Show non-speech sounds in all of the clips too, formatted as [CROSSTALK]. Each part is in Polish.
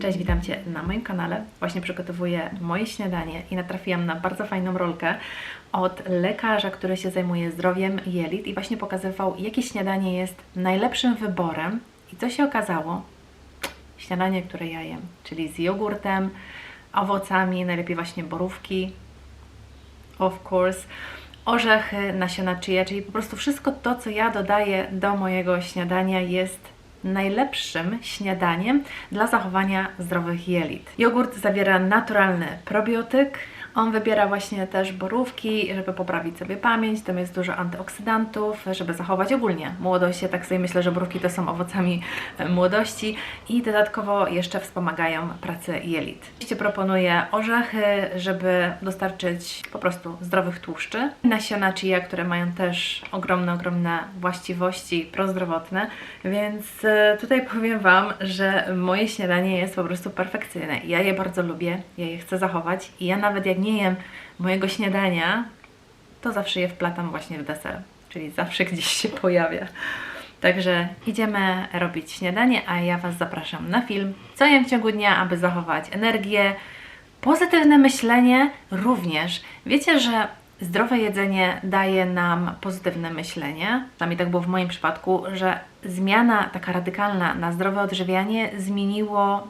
Cześć, witam Cię na moim kanale. Właśnie przygotowuję moje śniadanie i natrafiłam na bardzo fajną rolkę od lekarza, który się zajmuje zdrowiem jelit i właśnie pokazywał, jakie śniadanie jest najlepszym wyborem. I co się okazało? Śniadanie, które ja jem, czyli z jogurtem, owocami, najlepiej właśnie borówki, of course, orzechy, nasiona chia, czyli po prostu wszystko to, co ja dodaję do mojego śniadania jest najlepszym śniadaniem dla zachowania zdrowych jelit. Jogurt zawiera naturalny probiotyk. On wybiera właśnie też borówki, żeby poprawić sobie pamięć, tam jest dużo antyoksydantów, żeby zachować ogólnie młodość. Ja tak sobie myślę, że borówki to są owocami e, młodości i dodatkowo jeszcze wspomagają pracę jelit. Oczywiście proponuję orzechy, żeby dostarczyć po prostu zdrowych tłuszczy. Nasiona chia, które mają też ogromne, ogromne właściwości prozdrowotne, więc e, tutaj powiem Wam, że moje śniadanie jest po prostu perfekcyjne. Ja je bardzo lubię, ja je chcę zachować i ja nawet jak nie jem mojego śniadania, to zawsze je wplatam właśnie w deser, czyli zawsze gdzieś się pojawia. Także idziemy robić śniadanie, a ja Was zapraszam na film, co jem w ciągu dnia, aby zachować energię, Pozytywne myślenie również. Wiecie, że zdrowe jedzenie daje nam pozytywne myślenie. Przynajmniej tak było w moim przypadku, że zmiana taka radykalna na zdrowe odżywianie zmieniło,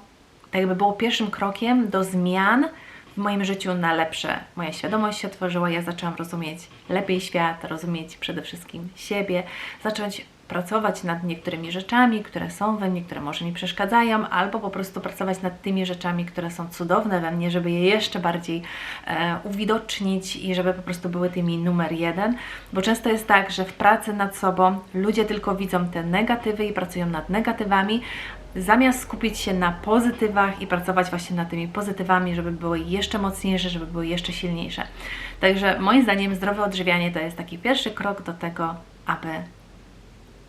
tak jakby było pierwszym krokiem do zmian w moim życiu na lepsze. Moja świadomość się otworzyła, ja zaczęłam rozumieć lepiej świat, rozumieć przede wszystkim siebie, zacząć pracować nad niektórymi rzeczami, które są we mnie, które może mi przeszkadzają, albo po prostu pracować nad tymi rzeczami, które są cudowne we mnie, żeby je jeszcze bardziej e, uwidocznić i żeby po prostu były tymi numer jeden. Bo często jest tak, że w pracy nad sobą ludzie tylko widzą te negatywy i pracują nad negatywami, zamiast skupić się na pozytywach i pracować właśnie nad tymi pozytywami, żeby były jeszcze mocniejsze, żeby były jeszcze silniejsze. Także moim zdaniem zdrowe odżywianie to jest taki pierwszy krok do tego, aby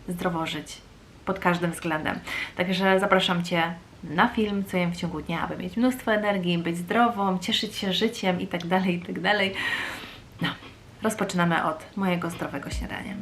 zdrowo żyć pod każdym względem. Także zapraszam Cię na film, co jem w ciągu dnia, aby mieć mnóstwo energii, być zdrową, cieszyć się życiem i tak dalej, i tak. No, rozpoczynamy od mojego zdrowego śniadania.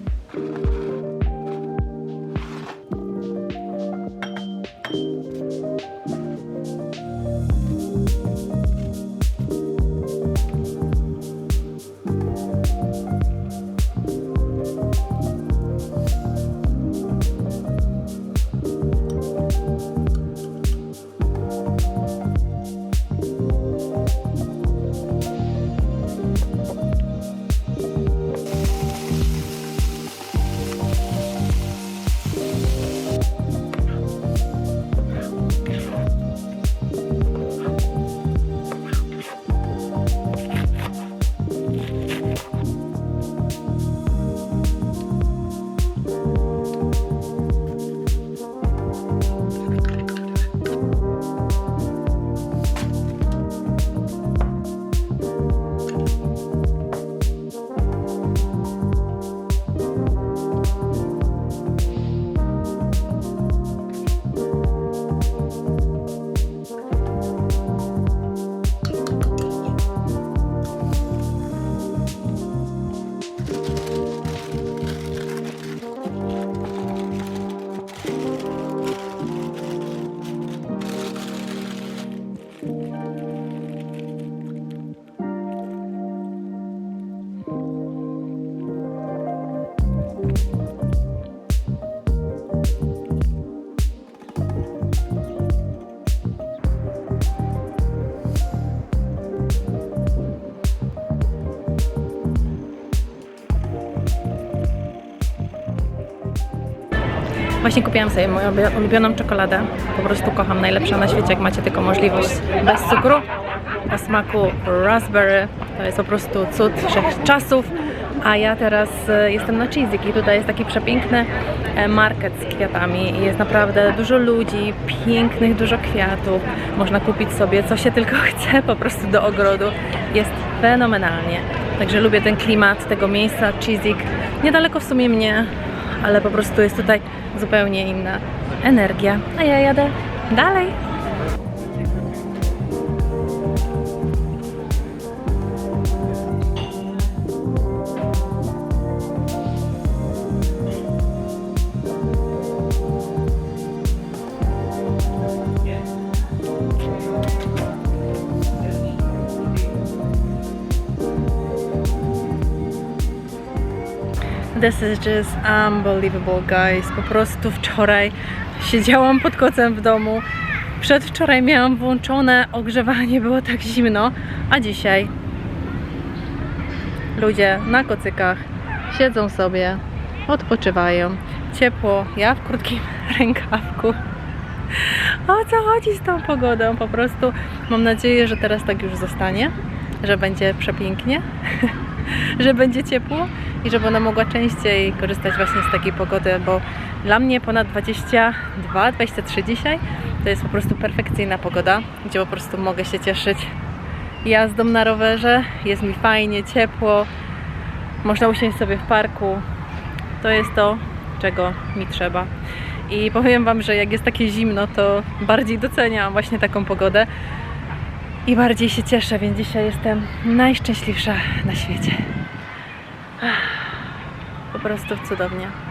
Właśnie kupiłam sobie moją ulubi- ulubioną czekoladę. Po prostu kocham, najlepsza na świecie, jak macie tylko możliwość. Bez cukru, o smaku raspberry. To jest po prostu cud wszechczasów. A ja teraz e, jestem na Cheezik i tutaj jest taki przepiękny e, market z kwiatami. Jest naprawdę dużo ludzi, pięknych, dużo kwiatów. Można kupić sobie co się tylko [LAUGHS] chce po prostu do ogrodu. Jest fenomenalnie. Także lubię ten klimat tego miejsca, Cheezik. Niedaleko w sumie mnie, ale po prostu jest tutaj zupełnie inna energia. A ja jadę dalej. This is just unbelievable, guys. Po prostu wczoraj siedziałam pod kocem w domu. Przedwczoraj miałam włączone ogrzewanie, było tak zimno, a dzisiaj ludzie na kocykach siedzą sobie, odpoczywają. Ciepło, ja w krótkim [LAUGHS] rękawku. O co chodzi z tą pogodą? Po prostu mam nadzieję, że teraz tak już zostanie, że będzie przepięknie, [LAUGHS] [LAUGHS] że będzie ciepło i że będę mogła częściej korzystać właśnie z takiej pogody, bo dla mnie ponad 22, 23 dzisiaj to jest po prostu perfekcyjna pogoda, gdzie po prostu mogę się cieszyć jazdą na rowerze, jest mi fajnie, ciepło, można usiąść sobie w parku. To jest to, czego mi trzeba. I powiem Wam, że jak jest takie zimno, to bardziej doceniam właśnie taką pogodę i bardziej się cieszę, więc dzisiaj jestem najszczęśliwsza na świecie. Po prostu cudownie.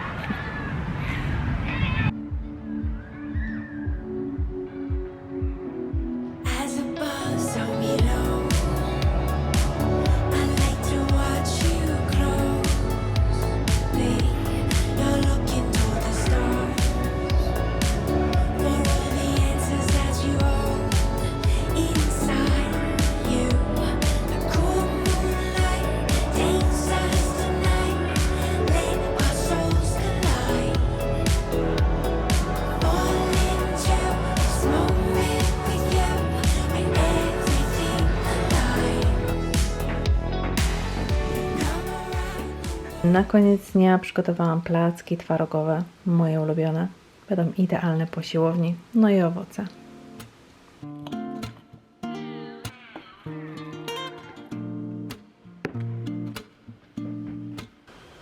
Na koniec dnia przygotowałam placki twarogowe, moje ulubione. Będą idealne po siłowni, no i owoce.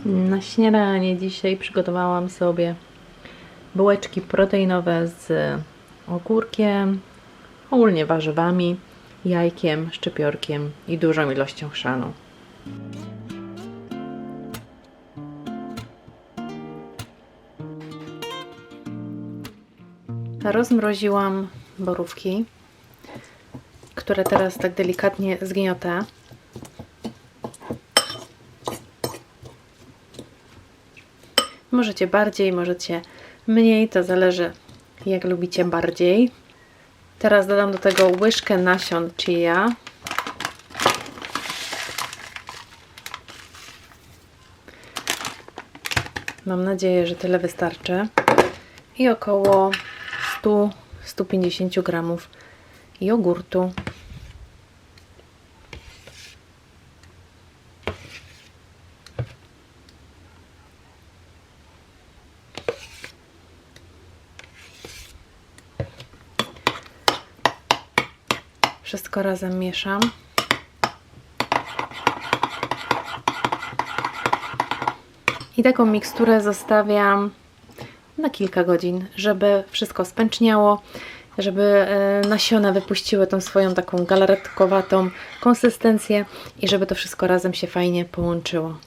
Na śniadanie dzisiaj przygotowałam sobie bułeczki proteinowe z ogórkiem, ogólnie warzywami, jajkiem, szczypiorkiem i dużą ilością chrzanu. Rozmroziłam borówki, które teraz tak delikatnie zgniotę. Możecie bardziej, możecie mniej, to zależy jak lubicie bardziej. Teraz dodam do tego łyżkę nasion chia. Mam nadzieję, że tyle wystarczy. I około 100-150 gramów jogurtu. Wszystko razem mieszam. I taką miksturę zostawiam na kilka godzin, żeby wszystko spęczniało, żeby e, nasiona wypuściły tą swoją taką galaretkowatą konsystencję i żeby to wszystko razem się fajnie połączyło.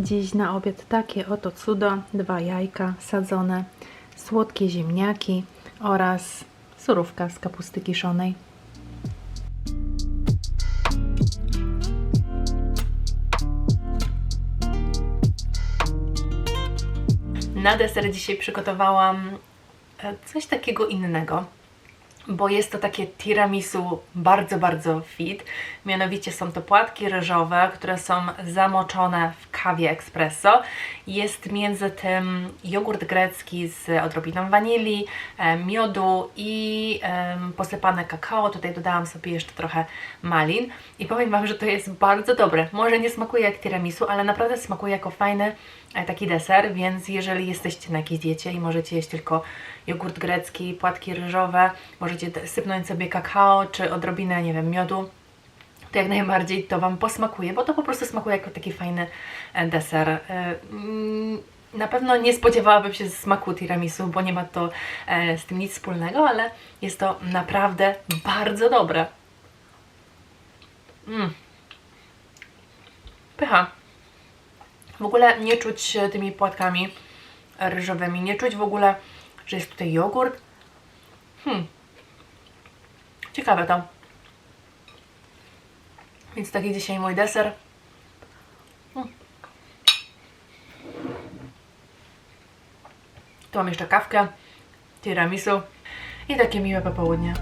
Dziś na obiad takie oto cudo, dwa jajka sadzone, słodkie ziemniaki oraz surówka z kapusty kiszonej. Na deser dzisiaj przygotowałam e, coś takiego innego, bo jest to takie tiramisu bardzo, bardzo fit. Mianowicie są to płatki ryżowe, które są zamoczone w kawie espresso. Jest między tym jogurt grecki z odrobiną wanilii, e, miodu i posypane kakao. Tutaj dodałam sobie jeszcze trochę malin i powiem Wam, że to jest bardzo dobre. Może nie smakuje jak tiramisu, ale naprawdę smakuje jako fajny taki deser, więc jeżeli jesteście na jakiejś diecie i możecie jeść tylko jogurt grecki, płatki ryżowe, możecie sypnąć sobie kakao czy odrobinę, nie wiem, miodu, to jak najbardziej to Wam posmakuje, bo to po prostu smakuje jako taki fajny e, deser. E, mm, Na pewno nie spodziewałabym się smaku tiramisu, bo nie ma to e, z tym nic wspólnego, ale jest to naprawdę bardzo dobre. Mm. Pycha. W ogóle nie czuć tymi płatkami ryżowymi. Nie czuć w ogóle, że jest tutaj jogurt. Hmm. Ciekawe to. Więc taki dzisiaj mój deser. Mm. Tu mam jeszcze kawkę, tiramisu i takie miłe popołudnie.